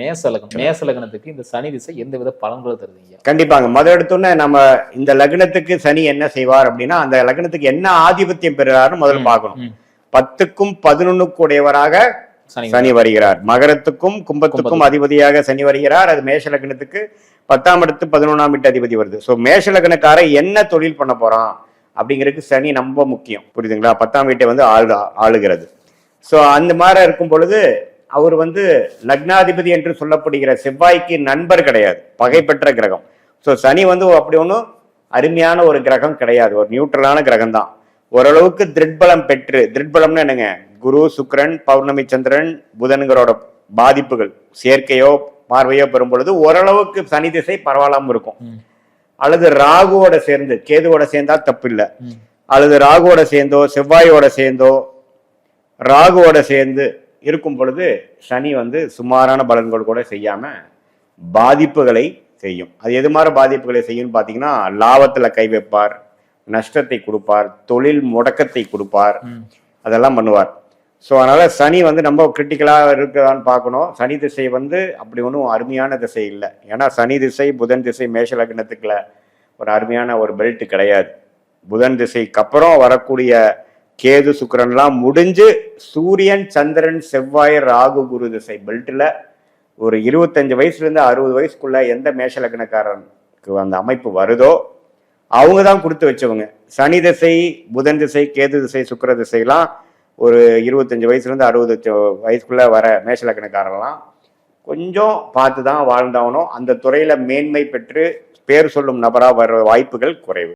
மேச லக்னம் மேச லக்னத்துக்கு இந்த சனி திசை எந்த வித பலன்களும் தருதுங்க கண்டிப்பாங்க முத எடுத்தோன்னே நம்ம இந்த லக்னத்துக்கு சனி என்ன செய்வார் அப்படின்னா அந்த லக்னத்துக்கு என்ன ஆதிபத்தியம் பெறுறாருன்னு முதல்ல பார்க்கணும். பத்துக்கும் பதினொன்னுக்கு உடையவராக சனி வருகிறார். மகரத்துக்கும் கும்பத்துக்கும் கும்பத்துக்கும். அதிபதியாக சனி வருகிறார். அது மேஷ லக்னத்துக்கு பத்தாம் இடத்து பதினொன்றாம் வீட்டு அதிபதி வருது. ஸோ மேஷ லக்னக்கார என்ன தொழில் பண்ண போறான் அப்படிங்கிறதுக்கு சனி ரொம்ப முக்கியம். புரியுதுங்களா? பத்தாம் வீட்டை வந்து ஆளு ஆளுகிறது. ஸோ அந்த மாதிரி இருக்கும் பொழுது அவர் வந்து லக்னாதிபதி என்று சொல்லப்படுகிற செவ்வாய்க்கு நண்பர் கிடையாது. பகைப்பெற்ற கிரகம். ஸோ சனி வந்து அப்படி ஒன்றும் அருமையான ஒரு கிரகம் கிடையாது. ஒரு நியூட்ரலான கிரகம் தான் ஓரளவுக்கு திருட்பலம் பெற்று திருட்பலம்னு என்னங்க? குரு சுக்கிரன் பௌர்ணமி சந்திரன் புதன்களோட பாதிப்புகள். சேர்க்கையோ பார்வையோ பெறும் பொழுது ஓரளவுக்கு சனி திசை பரவாயில்லாம இருக்கும். அல்லது ராகுவோட சேர்ந்து கேதுவோட சேர்ந்தா தப்பு இல்லை. அல்லது ராகுவோட சேர்ந்தோ செவ்வாயோட சேர்ந்தோ ராகுவோட சேர்ந்து இருக்கும் பொழுது சனி வந்து சுமாரான பலன்கள் கூட செய்யாம பாதிப்புகளை செய்யும். அது எது மாதிரி பாதிப்புகளை செய்யும்னு பார்த்தீங்கன்னா லாபத்துல கை வைப்பார் நஷ்டத்தை கொடுப்பார் தொழில் முடக்கத்தை கொடுப்பார். அதெல்லாம் பண்ணுவார். ஸோ அதனால சனி வந்து நம்ம கிரிட்டிக்கலாக இருக்குதான்னு பார்க்கணும். சனி திசை வந்து அப்படி ஒன்றும் அருமையான திசை இல்லை. ஏன்னா சனி திசை புதன் திசை மேஷ லக்னத்துக்குள்ள ஒரு அருமையான ஒரு பெல்ட் கிடையாது. புதன் திசைக்கு அப்புறம் வரக்கூடிய கேது சுக்கரன்லாம் முடிஞ்சு சூரியன் சந்திரன் செவ்வாய் ராகு குரு திசை பெல்ட்டில் ஒரு இருபத்தஞ்சு வயசுலேருந்து அறுபது வயசுக்குள்ள எந்த மேஷ லக்னக்காரனுக்கு அந்த அமைப்பு வருதோ அவங்க தான் கொடுத்து வச்சவங்க. சனி திசை புதன் திசை கேது திசை சுக்கர திசைலாம் ஒரு இருபத்தஞ்சு வயசுலேருந்து அறுபது வயசுக்குள்ளே வர மேஷ லக்னக்காரங்களாம் கொஞ்சம் பார்த்து தான் வாழ்ந்தாகணும் அந்த துறையில் மேன்மை பெற்று பேர் சொல்லும் நபராக வர வாய்ப்புகள் குறைவு.